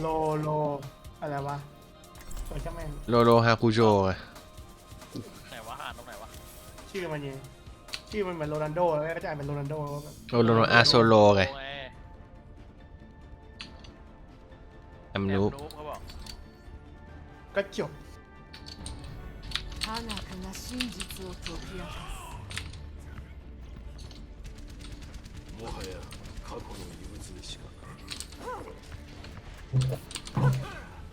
โลโลอะไรวะโซเชียลแมน โลโลฮาคุโจไง ไหนวะอ่านตรงไหนวะ ชื่อมันยังชื่อมันเหมือนโรนัลโดแล้วก็จะอ่านเป็นโรนัลโด โลโลโลอาโซโลไง โอ้ย แอมนูบ แอเขาบอก ก็จบ 科学が真実を解き明かもはや過去の遺物にしかな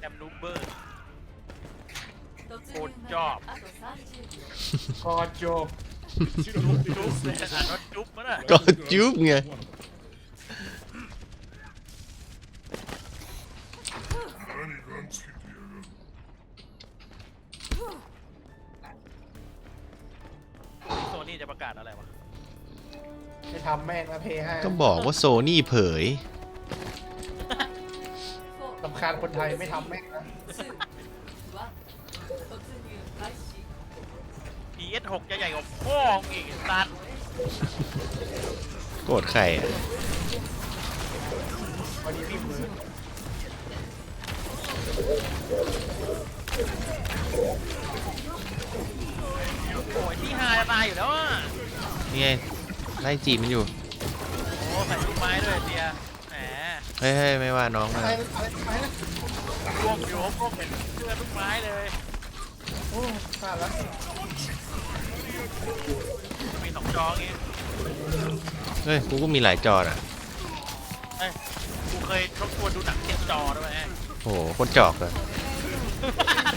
แอมนูเบอร์ โคตรอบ กอจบจุ๊บจบมั้งก็จุ๊บไงโซนี่จะประกาศอะไรวะ ไปทำแม่งแเพย์ให้ก็บอกว่าโซนี่เผย คารคนไทยไม่ทำแม่งนะ PS6 จะใหญ่กว่าพ่องอีกสัตว์โกรธใครอะโอ้ยที่ฮายตายอยู่แล้วอะนี่ไงไล่จีบมันอยู่ โอ้ใส่ลูกไม้ด้วยเตีย เฮ้ยเฮ้ยไม่ว่าน้องอะนะไรอะไรอะไรนะร่วงอยู่พวกเห็นเสื้อลูกไม้เลยโอ้พลาดแล้วมีสองจออย่างงี้เฮ้ยกูก็มีหลายจออะเอ้ยกูเคยรบกวนดูหนังเจ็ดจอด้วยไง โอ้โหโคนจอกเลย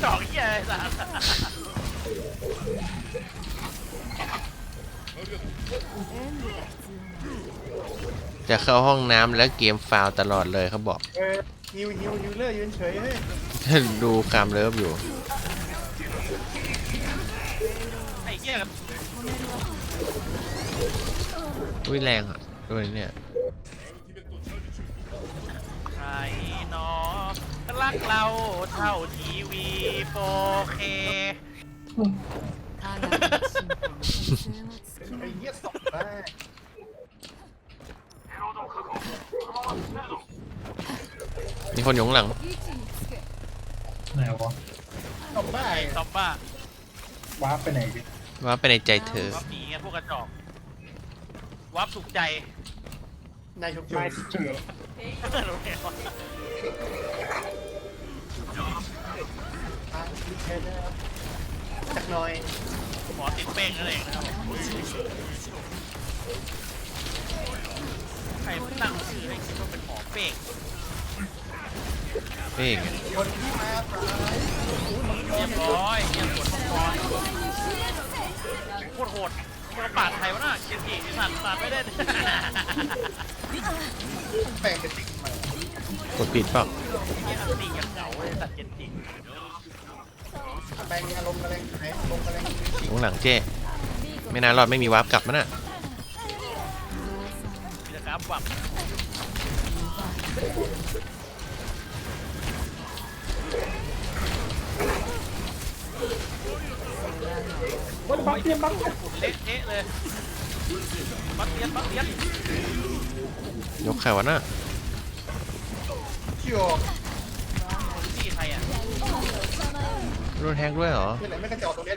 จอกเหี้ยอะไรสัตว์ จะเข้าห้องน้ำแล้วเกมฟาวตลอดเลยเขาบอก เออฮิวฮิวฮิวเลอร์ยืนเฉยเลยดูความเลิฟอยู่ ไอ้เหี้ยอุ้ยแรงอะด้วยเนี่ยใครนอรักเราเท่าทีวีโฟเคไอ้เหี้ยสองแรก มีคนอยู่งหลัง ไหนวะตบได้ซอมบ้าวาร์ปไปไหนดิว่าไปในใจเธอ วับหนีไงพวกกระจอกวับสุขใจในายชุดไม้เชื่อจอมจักรน้อย หมอติดเป้งนั่นเองนะครับ ตั้งชื่อให้คิดว่าเป็นหมอเป้งเป้งอะคนที่มาตายเรียบร้อยเงียบหมดมังกรโคตรโหดเมื่อปาดใครวะน่ะเกียรติที่สัตว์สัตว์ไม่ได้ แปลงเป็นติ๊กมากดปิดเปล่าเกียรติอย่างเหงาเลยสัตว์เกียรติแปลงอารมณ์กระเลงไหนลงกระเลงอยู่ข้างหลังเจ้ ไม่นานรอดไม่มีวาร์ปกลับมันอะ กิจกรรมวับวันบักเตียมบักเละเทะเลยบัตเตียนบัตเตียนยกใครวะน่ะเชี่ยวที่ใครอะโดนแฮกด้วยเหรอ ที่ไหนไม่กระจอกตรงนี้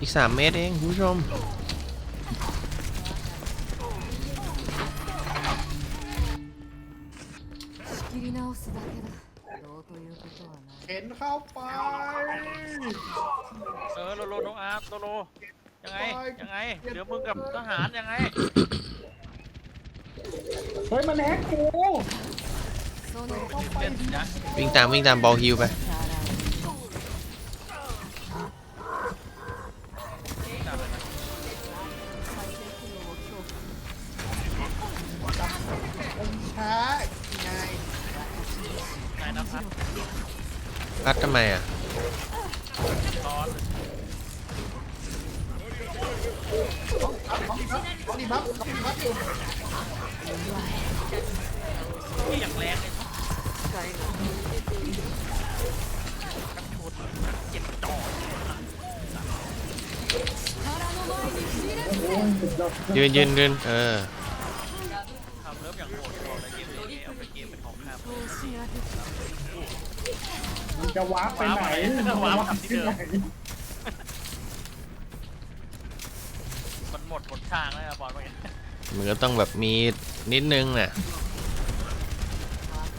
อีก3เมตรเองคุณผู้ชม すだけだどうということはない เข็นเข้าไป เออโลโลโนอาร์โลโลยังไงยังไงเดี๋ยวมึงกับทหารยังไง เฮ้ยมันแฮกกู その เล่นนะ วิ่งตามวิ่งตามบอลฮิวไป รัดทำไมอะยืนยืนยืนเออทำเริ่อย่างโหดเลยเกมนี้เอาไปเกมเป็นของข้าม มันจะวาร์ปไปไหนมันจะวาร์ปที่ไหน มันหมดหนทางแล้วนะบอลเมื่อกี้ มันก็ต้องแบบมีนิดนึงน่ะ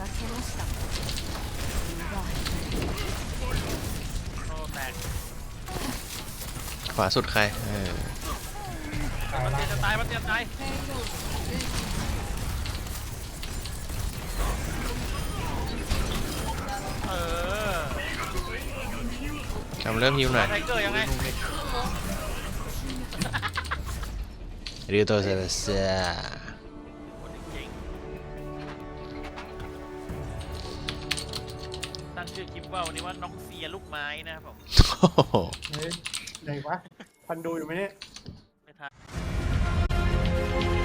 任せました奪い โอ้แตก ขวาสุดใครเออ มันเตรียมจะตายมันเตรียมจะตาย จำเริ่มฮิวหน่อยไตังไงริวโตเซเซีตั้งชื่อคลิปว่าวันนี้ว่าน้องเซียลูกไม้นะครับผมเฮ้ยไหนวะพันดูอยู่ไหมเนี่ย ไม่ทัน